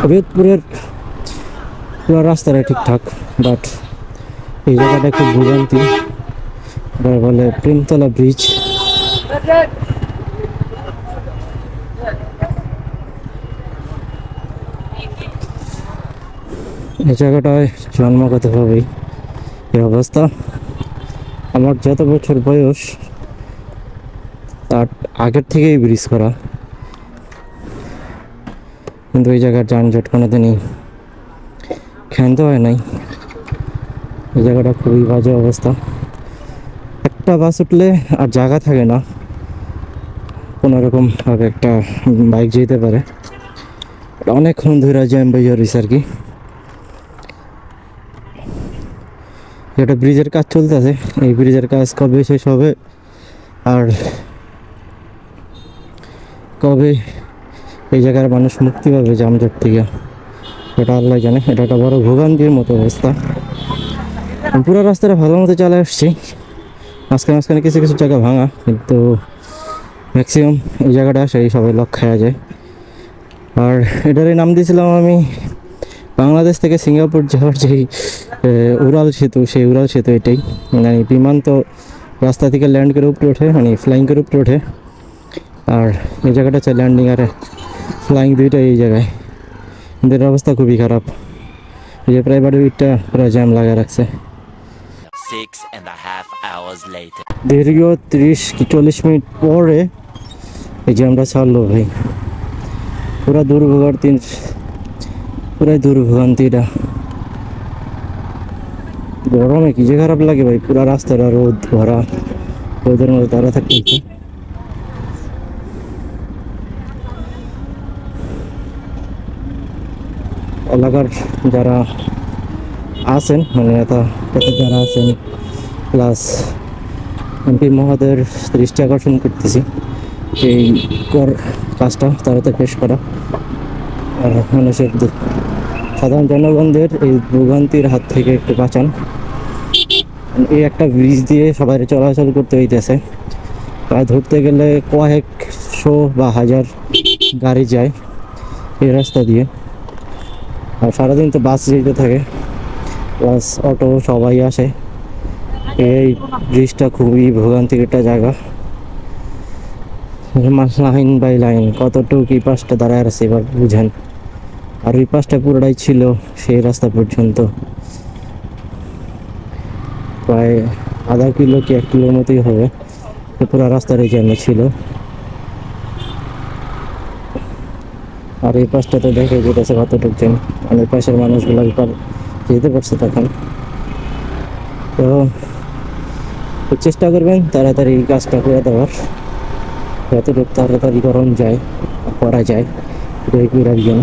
শরীয়তপুরের পুরো রাস্তাটা ঠিকঠাক বাট এই জায়গাটা খুব ভোগান্তি। বলে প্রেমতলা ব্রিজ এই জায়গাটায় জন্মগতভাবেই। এই অবস্থা। আমার যত বছর বয়স, তার আগের থেকেই ব্রিজ করা। কিন্তু এই জায়গার যানজট কোনোদিনই ক্ষান্ত হয় নাই। এই জায়গাটা খুবই বাজে অবস্থা। একটা বাস উঠলে আর জায়গা থাকে না। কোনো রকম ভাবে একটা বাইক যেতে পারে। অনেকক্ষণ ধরে জ্যাম বাইয়া রয়েছে আর কি। এটা ব্রিজের কাজ চলতেছে। এই ব্রিজের কাজ কবে শেষ হবে? আর কবে এই জায়গার মানুষ মুক্তি পাবে জামজট থেকে। এটা আল্লাহ জানে, এটা একটা বড় ভোগান্তির মতো অবস্থা। পুরো রাস্তাটা ভালো মতো চলে আসছি। মাঝখানে মাঝখানে কিছু কিছু জায়গা ভাঙা, কিন্তু ম্যাক্সিমাম এই জায়গাটা সেই সবাই লক খাওয়া যায়। আর এটারই নাম দিয়েছিলাম আমি, বাংলাদেশ থেকে সিঙ্গাপুর যাওয়ার যেই উড়াল সেতু, সেই উড়াল সেতু এটাই। মানে বিমান তো রাস্তা থেকে ল্যান্ড করে উপরে ওঠে মানে ফ্লাইং করে উপরে ওঠে। আর এই জায়গাটা হচ্ছে ল্যান্ডিং আর ফ্লাইং দুইটাই এই জায়গায়। এর অবস্থা খুবই খারাপ। এই যে প্রাইভেট উইটটা পুরো জ্যাম লাগা রাখছে. দীর্ঘ তিরিশ কি চল্লিশ মিনিট পরে এই জ্যামটা ছাড়লো ভাই। পুরা দুর্ভোগান্তি পুরাই দুর্ভোগান্তি এটা গরমে কি যে খারাপ লাগে ভাই পুরা রাস্তাটা রোদ ভরা। রোদের মধ্যে তারা থাকতে এলাকার যারা আছেন মানে এত যারা আছেন প্লাস এমপি মহোদয়ের দৃষ্টি আকর্ষণ করতেছি। এই কর কাজটা তাড়াতাড়ি পেশ করা। আর মানুষের সাধারণ জনগণদের এই ভোগান্তির হাত থেকে একটু বাঁচান। এই একটা ব্রিজ দিয়ে সবাই চলাচল করতে হইতেছে। প্রায় ধরতে গেলে কয়েকশো বা হাজার গাড়ি যায় এই রাস্তা দিয়ে। আর সারাদিন তো বাস যেতে থাকে প্লাস অটো সবাই আসে। এই ব্রিজটা খুবই ভোগান্তির একটা জায়গা। লাইন বাই লাইন কতটুকু এই পাশটা দাঁড়ায় আছে এবার বুঝেন। আর ওই পাশটা পুরোটাই ছিল সেই রাস্তা পর্যন্ত। প্রায় আধা কিলো কি এক কিলোর মতোই হবে। পুরো রাস্তার এই জ্যামে ছিল। আর এই পাশটাতে দেখে যেতেছে কত ঢুকছেন আর পাশের মানুষগুলো এবার যেতে পারছে তখন। তো তো চেষ্টা করবেন তাড়াতাড়ি এই কাজটা করে দেওয়ার। যতটুকু তাড়াতাড়ি গরম যায়, করা যায় এটা রাখবেন।